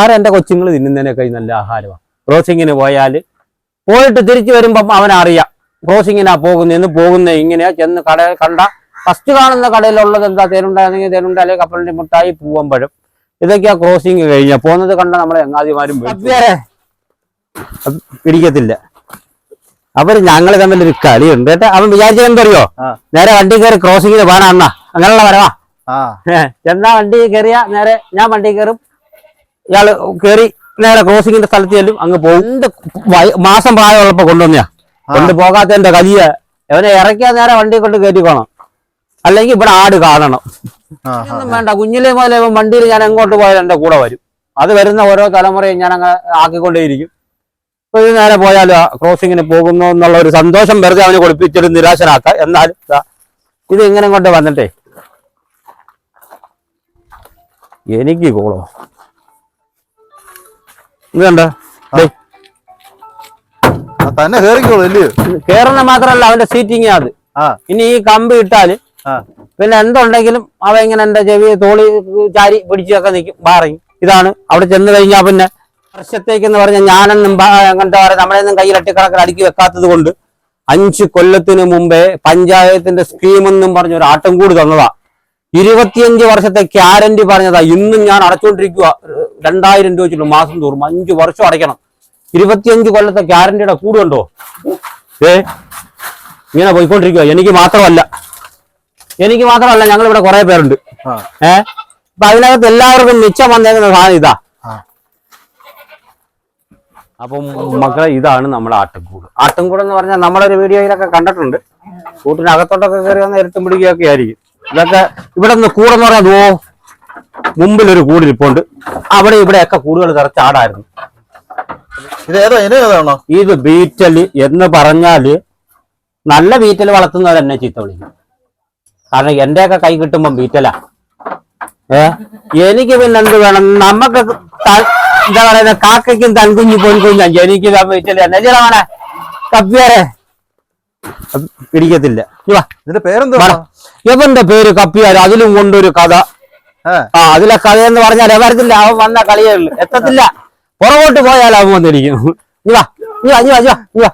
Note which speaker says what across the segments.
Speaker 1: ആറ് എന്റെ കൊച്ചുങ്ങൾ തിന്നുന്നതിനൊക്കെ നല്ല ആഹാരമാണ് ക്രോസിങ്ങിന് പോയാൽ പോയിട്ട് തിരിച്ചു വരുമ്പം അവനറിയാം ക്രോസിങ്ങിനാ പോകുന്നതെന്ന് പോകുന്നത് ഇങ്ങനെയാ ചെന്ന് കട കണ്ട. ഫസ്റ്റ് കാണുന്ന കടയിലുള്ളത് എന്താ? തേനുണ്ടായിരുന്നെങ്കിൽ തേനുണ്ട അല്ലെങ്കിൽ കപ്പലിന്റെ മുട്ടായി പൂവമ്പഴം ഇതൊക്കെയാ ക്രോസിങ് കഴിഞ്ഞ. പോകുന്നത് കണ്ട നമ്മളെ എങ്ങാതിമാരും പിടിക്കത്തില്ല. അവർ ഞങ്ങൾ തമ്മിൽ ഒരു കളിയുണ്ട് കേട്ടോ. അവൻ വിചാരിച്ചത് എന്തറിയോ? നേരെ വണ്ടി കയറി ക്രോസിങ്ങിന് പോകാനാ അങ്ങനെയുള്ള വരവാ. ചെന്നാ വണ്ടി കയറിയാ നേരെ ഞാൻ വണ്ടി കയറും. ഇയാൾ കേറി നേരെ ക്രോസിങ്ങിന്റെ സ്ഥലത്ത് ചെല്ലും അങ്ങ് പോകും. മാസം പ്രായമുള്ളപ്പോ കൊണ്ടുവന്നാ കൊണ്ട് പോകാത്തതിന്റെ കലിയ അവനെ ഇറക്കിയാ നേരെ വണ്ടി കൊണ്ട് കയറ്റിക്കോണം അല്ലെങ്കിൽ ഇവിടെ ആട് കാണണം. വേണ്ട കുഞ്ഞിലെ മുതലേ വണ്ടിയിൽ ഞാൻ എങ്ങോട്ട് പോയാലും എന്റെ കൂടെ വരും. അത് വരുന്ന ഓരോ തലമുറയും ഞാൻ അങ്ങ് ആക്കിക്കൊണ്ടേയിരിക്കും. ഇപ്പൊ ഇത് നേരെ പോയാലും ക്രോസിങ്ങിന് പോകുന്നു എന്നുള്ള ഒരു സന്തോഷം വെറുതെ അവന് കൊടുപ്പിച്ചൊരു നിരാശനാക്ക എന്നാലും ഇത് ഇങ്ങനെ കൊണ്ട് വന്നിട്ടേ. എനിക്ക് കോളോ ഇത് കണ്ട?
Speaker 2: തന്നെ കേറിക്കോളൂ
Speaker 1: കേറുന്ന മാത്രമല്ല അവന്റെ സീറ്റിംഗ് അത്. ഇനി ഈ കമ്പ്
Speaker 2: ഇട്ടാൽ
Speaker 1: പിന്നെ എന്തുണ്ടെങ്കിലും അവ ഇങ്ങനെ എന്റെ ചെവി തോളി ചാരി പിടിച്ചൊക്കെ നിൽക്കും ബാറിങ്. ഇതാണ് അവിടെ ചെന്ന് കഴിഞ്ഞാൽ പിന്നെ വർഷത്തേക്ക് എന്ന് പറഞ്ഞാൽ ഞാനൊന്നും എന്താ അങ്ങനത്തെ പറയാം നമ്മളെയൊന്നും കയ്യിലട്ടി കണക്കിൽ അടുക്കി വെക്കാത്തത് കൊണ്ട് അഞ്ച് കൊല്ലത്തിന് മുമ്പേ പഞ്ചായത്തിന്റെ സ്കീമെന്നും പറഞ്ഞൊരു പറഞ്ഞ ഒരു ആട്ടം കൂടി തന്നതാ. ഇരുപത്തിയഞ്ച് വർഷത്തെ ഗ്യാരണ്ടി പറഞ്ഞതാ. ഇന്നും ഞാൻ അടച്ചുകൊണ്ടിരിക്കുക രണ്ടായിരം രൂപ വെച്ചിട്ട് മാസം തോറും. അഞ്ച് വർഷം അടയ്ക്കണം. ഇരുപത്തിയഞ്ച് കൊല്ലത്തെ ഗ്യാരണ്ടിയുടെ കൂടുണ്ടോ ഏ ഇങ്ങനെ പോയിക്കൊണ്ടിരിക്കുക എനിക്ക് മാത്രമല്ല. എനിക്ക് മാത്രമല്ല ഞങ്ങൾ ഇവിടെ കുറെ പേരുണ്ട്. ഏ? അപ്പൊ അതിനകത്ത് എല്ലാവർക്കും മിച്ചം വന്നേക്കുന്ന സാധനം ഇതാ. അപ്പം മക്കളെ ഇതാണ് നമ്മുടെ ആട്ടുംകൂട്. ആട്ടുംകൂട് എന്ന് പറഞ്ഞാൽ നമ്മളൊരു വീഡിയോയിലൊക്കെ കണ്ടിട്ടുണ്ട്. കൂട്ടിനകത്തോട്ടൊക്കെ കയറി വന്ന് ഇരുത്തും പിടിക്കുകയൊക്കെ ആയിരിക്കും. ഇതൊക്കെ ഇവിടെ നിന്ന് കൂടെന്ന് പറഞ്ഞാൽ മുമ്പിൽ ഒരു കൂടിരിപ്പുണ്ട്. അവിടെ ഇവിടെയൊക്കെ കൂടുകൾ നിറച്ച് ആടായിരുന്നു.
Speaker 2: ഇത് ഏതോ ഇന ഏതാണോ?
Speaker 1: ഇത് ബീറ്റൽ എന്ന് പറഞ്ഞാൽ നല്ല ബീറ്റൽ വളർത്തുന്നവർ എന്നെ ചീത്ത വിളിക്കും. കാരണം എന്റെയൊക്കെ കൈ കിട്ടുമ്പോ ബീറ്റലാ. ഏ? എനിക്ക് പിന്നെ എന്ത് വേണം? നമുക്ക് എന്താ പറയുന്ന കാക്കയ്ക്കും തൻകുഞ്ഞു പൊൻകുഞ്ഞാ. എനിക്ക് ബീറ്റൽ എന്നെ ചിലവാണേ കപ്പിയാരെ അത് പിടിക്കത്തില്ല.
Speaker 2: ഇതിന്റെ പേരെന്തോ
Speaker 1: വാടാ. ഇവന്റെ പേര് കപ്പിയാൽ അതിലും കൊണ്ടൊരു കഥ. ആ. അതിലെ കഥ എന്ന് പറഞ്ഞാൽ എവരത്തില്ല? അവൻ വന്ന കളിയേ ഉള്ളു. എത്തത്തില്ല. പുറകോട്ട് പോയാൽ അവൻ വന്നിരിക്കും. നീ വാ. നീ വാ നീ വാ നീ വാ നീ വാ.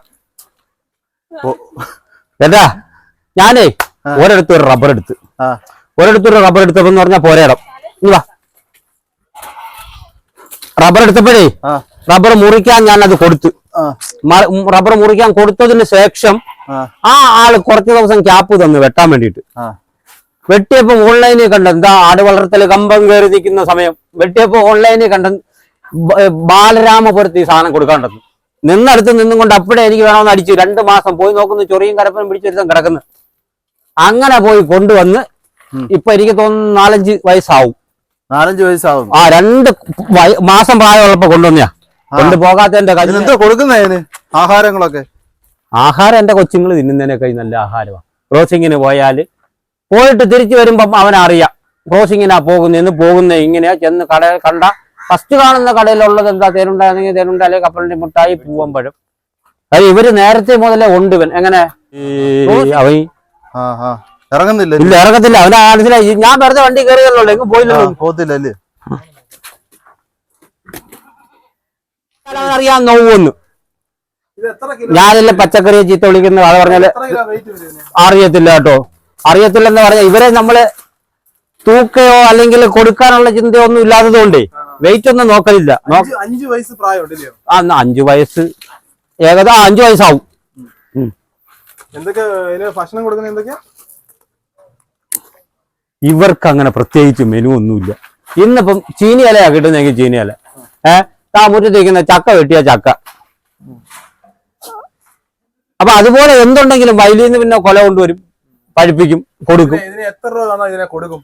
Speaker 1: എന്താ? ഞാനേ ഒരിടത്ത് ഒരു റബ്ബർ എടുത്ത്. ഒരിടത്ത് ഒരു റബ്ബർ എടുത്തപ്പോ എന്ന് പറഞ്ഞാൽ പോരേടം വാ. റബ്ബർ എടുത്തപ്പോഴേ റബ്ബർ മുറിക്കാൻ ഞാൻ അത് കൊടുത്തു. റബ്ബർ മുറിക്കാൻ കൊടുത്തതിന് ശേഷം
Speaker 2: ആ.
Speaker 1: ആൾ കുറച്ച് ദിവസം ക്യാപ്പ് തന്നു വെട്ടാൻ
Speaker 2: വേണ്ടിട്ട്
Speaker 1: വെട്ടിയപ്പോ ഓൺലൈനിൽ കണ്ട എന്താ ആട് വളർത്തൽ കമ്പം കയറി നിൽക്കുന്ന സമയം വെട്ടിയപ്പോ ഓൺലൈനിൽ കണ്ട ബാലരാമപുരത്ത് ഈ സാധനം കൊടുക്കാണ്ടെന്ന് നിന്നടുത്ത് നിന്നും കൊണ്ട് അപ്പോഴേ എനിക്ക് വേണമെന്ന് അടിച്ചു. രണ്ട് മാസം പോയി നോക്കുന്നു ചൊറിയും കരപ്പനും പിടിച്ചൊരുത്തം കിടക്കുന്നു. അങ്ങനെ പോയി കൊണ്ടുവന്ന്. ഇപ്പൊ എനിക്ക് തോന്നുന്നു നാലഞ്ച് വയസ്സാവും.
Speaker 2: നാലഞ്ച് വയസ്സാവും
Speaker 1: ആ രണ്ട് മാസം പ്രായമുള്ളപ്പോ കൊണ്ടുവന്നയാ. കൊണ്ടുപോകാത്തതിന്റെ കാര്യം
Speaker 2: എന്താ കൊടുക്കുന്നേ ആഹാരങ്ങളൊക്കെ.
Speaker 1: ആഹാരം എന്റെ കൊച്ചുങ്ങൾ തിന്നുന്നതിനൊക്കെ നല്ല ആഹാരമാണ് ക്രോസിങ്ങിന് പോയാൽ പോയിട്ട് തിരിച്ചു വരുമ്പം അവനറിയാം. ക്രോസിങ്ങിനാ പോകുന്നതെന്ന് പോകുന്ന ഇങ്ങനെയാ ചെന്ന് കട കണ്ട. ഫസ്റ്റ് കാണുന്ന കടയിലുള്ളത് എന്താ? തേനുണ്ടായിരുന്നെങ്കിൽ തേനുണ്ട. അല്ലെങ്കിൽ കപ്പലിന്റെ മുട്ടായി പൂവമ്പഴം. അത് ഇവർ നേരത്തെ മുതലേ ഉണ്ട് ഇവൻ. എങ്ങനെ? ഈ അവൻ
Speaker 2: ഇറങ്ങുന്നില്ല
Speaker 1: ഇല്ല ഇറങ്ങത്തില്ല. അവന്റെ മനസ്സിലായി ഞാൻ വെറുതെ വണ്ടി കയറിയല്ലോ എങ്ങും പോയില്ലല്ലോ.
Speaker 2: പോത്തില്ല
Speaker 1: അറിയാൻ നോവുന്നു. ഞാനല്ലേ പച്ചക്കറിയെ ചീത്ത വിളിക്കുന്നത്? അത് പറഞ്ഞാൽ അറിയത്തില്ല കേട്ടോ. അറിയത്തില്ലെന്ന് പറഞ്ഞ ഇവരെ നമ്മൾ തൂക്കയോ അല്ലെങ്കിൽ കൊടുക്കാനുള്ള ചിന്തയോ ഒന്നും ഇല്ലാത്തത് കൊണ്ടേ വെയിറ്റ് ഒന്നും നോക്കലില്ല.
Speaker 3: അഞ്ചു വയസ്സ് പ്രായമുണ്ടല്ലോ?
Speaker 1: ആ എന്നാ അഞ്ചു വയസ്സ് ഏകദേശം അഞ്ചു വയസ്സാവും.
Speaker 3: ഭക്ഷണം എന്തൊക്കെയാ
Speaker 1: ഇവർക്ക് അങ്ങനെ പ്രത്യേകിച്ച് മെനു ഒന്നുമില്ല. ഇന്നിപ്പം ചീനി ഇലയാ കിട്ടുന്നെങ്കിൽ ചീനി ഇല ഏഹ് താ മുറ്റത്തേക്കുന്ന ചക്ക വെട്ടിയ ചക്ക. അപ്പൊ അതുപോലെ എന്തുണ്ടെങ്കിലും വയലിൽ നിന്ന് പിന്നെ കൊല കൊണ്ടുവരും പഴിപ്പിക്കും കൊടുക്കും.
Speaker 3: എത്ര രൂപ ഇതിനെ കൊടുക്കും?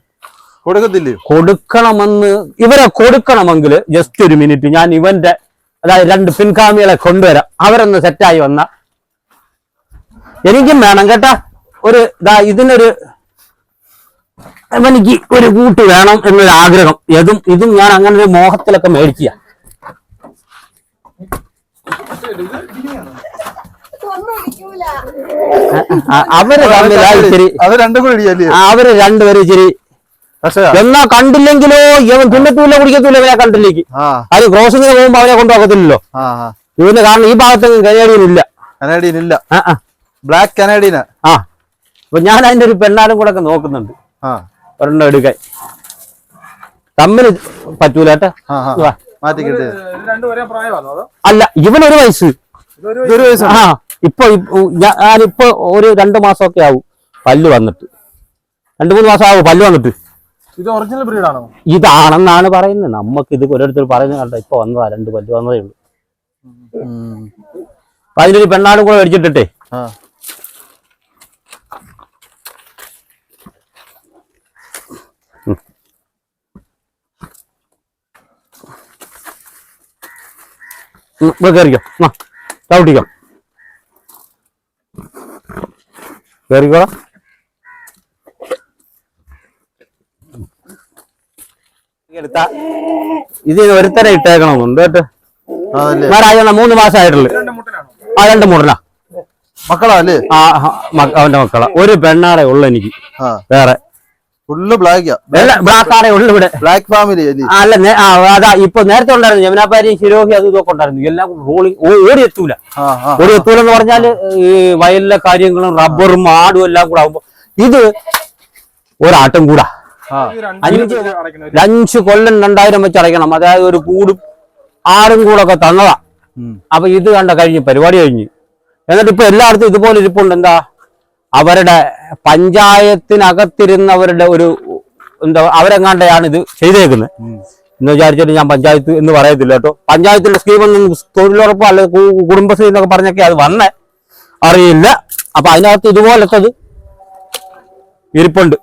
Speaker 2: കൊടുക്കത്തില്ലേ?
Speaker 1: കൊടുക്കണമെന്ന് ഇവരെ കൊടുക്കണമെങ്കിൽ ജസ്റ്റ് ഒരു മിനിറ്റ് ഞാൻ ഇവന്റെ അതായത് രണ്ട് പിൻഗാമികളെ കൊണ്ടുവരാം. അവരൊന്ന് സെറ്റായി വന്ന. എനിക്കും വേണം കേട്ടാ. ഒരു ഇതാ ഇതിനൊരു എനിക്ക് ഒരു കൂട്ട് വേണം എന്നൊരു ആഗ്രഹം ഇതും ഇതും ഞാൻ അങ്ങനെ ഒരു മോഹത്തിലൊക്കെ മേടിക്കുക അവർ തമ്മിലാ ഇച്ചിരി
Speaker 2: അത് രണ്ടും കൂടി ഇടിയല്ലേ
Speaker 1: ആ, അവർ രണ്ടുപേരും ഇച്ചിരി
Speaker 2: പക്ഷേ
Speaker 1: എന്നാ കണ്ടില്ലെങ്കിലോ ഇവൻ തിന്നത്തൂല കുടിക്കത്തൂല ഇവനെ
Speaker 2: കണ്ടില്ലേക്ക്.
Speaker 1: അത് ക്രോസിങ്ങിന് പോകുമ്പോ അവനെ കൊണ്ടുപോകത്തില്ലല്ലോ. ഇവന് കാരണം ഈ ഭാഗത്തെങ്കിലും കനേഡിയൻ ഇല്ല.
Speaker 2: കനേഡിയൻ ഇല്ല. ബ്ലാക്ക് കനേഡിയൻ
Speaker 1: ആ. അപ്പൊ ഞാൻ അതിന്റെ ഒരു പെണ്ണാലും കൂടെ ഒക്കെ നോക്കുന്നുണ്ട്.
Speaker 2: ആ.
Speaker 1: ഒരെണ്ണം എടുക്കാൻ. തമ്മിൽ പറ്റൂല കേട്ടോ.
Speaker 2: ആ ആ.
Speaker 1: വാ.
Speaker 2: മാറ്റി
Speaker 1: അല്ല ഇവനൊരു വയസ്സ്.
Speaker 3: ഇതൊരു
Speaker 2: ഇതൊരു വയസ്സ്.
Speaker 1: ആ ഇപ്പൊ ഞാനിപ്പോ ഒരു രണ്ടു മാസമൊക്കെ ആവും പല്ല് വന്നിട്ട്. രണ്ടു മൂന്ന് മാസം ആവും പല്ല് വന്നിട്ട്.
Speaker 3: ഇത് ഒറിജിനൽ ബ്രീഡാണോ
Speaker 1: ഇതാണെന്നാണ് പറയുന്നത്. നമുക്ക് ഇത് ഓരോരുത്തർ പറയുന്നത് കണ്ട? ഇപ്പൊ വന്നതാ രണ്ട് പല്ല് വന്നതേ ഉള്ളൂ. അതിനൊരു പെണ്ണാടും കൂടെ മേടിച്ചിട്ടിട്ടേ. കേറിക്കോ ആ ചവിട്ടിക്കോ കേറിക്കോളാം എടുത്ത ഇതിന് ഒരുത്തരെ ഇട്ടേക്കണമെന്നുണ്ട് കേട്ടോ. ഞായറാഴ്ച മൂന്ന് മാസമായിട്ടുള്ളു
Speaker 3: രണ്ട് മുട്ടനാണോ?
Speaker 1: ആ രണ്ട് മുടല
Speaker 2: മക്കളാ അല്ലേ?
Speaker 1: ആ അവന്റെ മക്കളാ. ഒരു പെണ്ണാടെ ഉള്ളു എനിക്ക്.
Speaker 2: ആ.
Speaker 1: വേറെ.
Speaker 2: ഫുള്ള് ബ്ലാക്കാ
Speaker 1: ബ്ലാക്കാടെ ഉള്ളു ഇവിടെ.
Speaker 2: ബ്ലാക്ക് ഫാമിലി അല്ല
Speaker 1: അതാ ഇപ്പൊ നേരത്തെ ഉണ്ടായിരുന്നു യമുനാപ്പാരി ശിരോഹി അത് ഇതൊക്കെ ഉണ്ടായിരുന്നു. എല്ലാം റോളിങ് ഓടി എത്തൂല. ഓടി എത്തൂല എന്ന് പറഞ്ഞാൽ ഈ വയലിലെ കാര്യങ്ങളും റബ്ബറും ആടും എല്ലാം കൂടെ ആവുമ്പോ ഇത് ഒരാട്ടും കൂടാ. അഞ്ച് കൊല്ലം രണ്ടായിരം വെച്ച് അടയ്ക്കണം. അതായത് ഒരു കൂടും ആറും കൂടൊക്കെ തന്നതാ. അപ്പൊ ഇത് കണ്ട കഴിഞ്ഞ് പരിപാടി കഴിഞ്ഞ്. എന്നിട്ട് ഇപ്പൊ എല്ലായിടത്തും ഇതുപോലെ ഇരിപ്പുണ്ട്. എന്താ? അവരുടെ പഞ്ചായത്തിനകത്തിരുന്നവരുടെ ഒരു എന്താ അവരെങ്ങാണ്ടാണ് ഇത് ചെയ്തേക്കുന്നത്. എന്ന് വിചാരിച്ചിട്ട് ഞാൻ പഞ്ചായത്ത് എന്ന് പറയത്തില്ല കേട്ടോ. പഞ്ചായത്തിന്റെ സ്കീമൊന്നും തൊഴിലുറപ്പോ അല്ലെ കുടുംബശ്രീ എന്നൊക്കെ പറഞ്ഞൊക്കെ അത് വന്നേ. അറിയില്ല. അപ്പൊ അതിനകത്ത് ഇതുപോലത്തത് ഇരിപ്പുണ്ട്.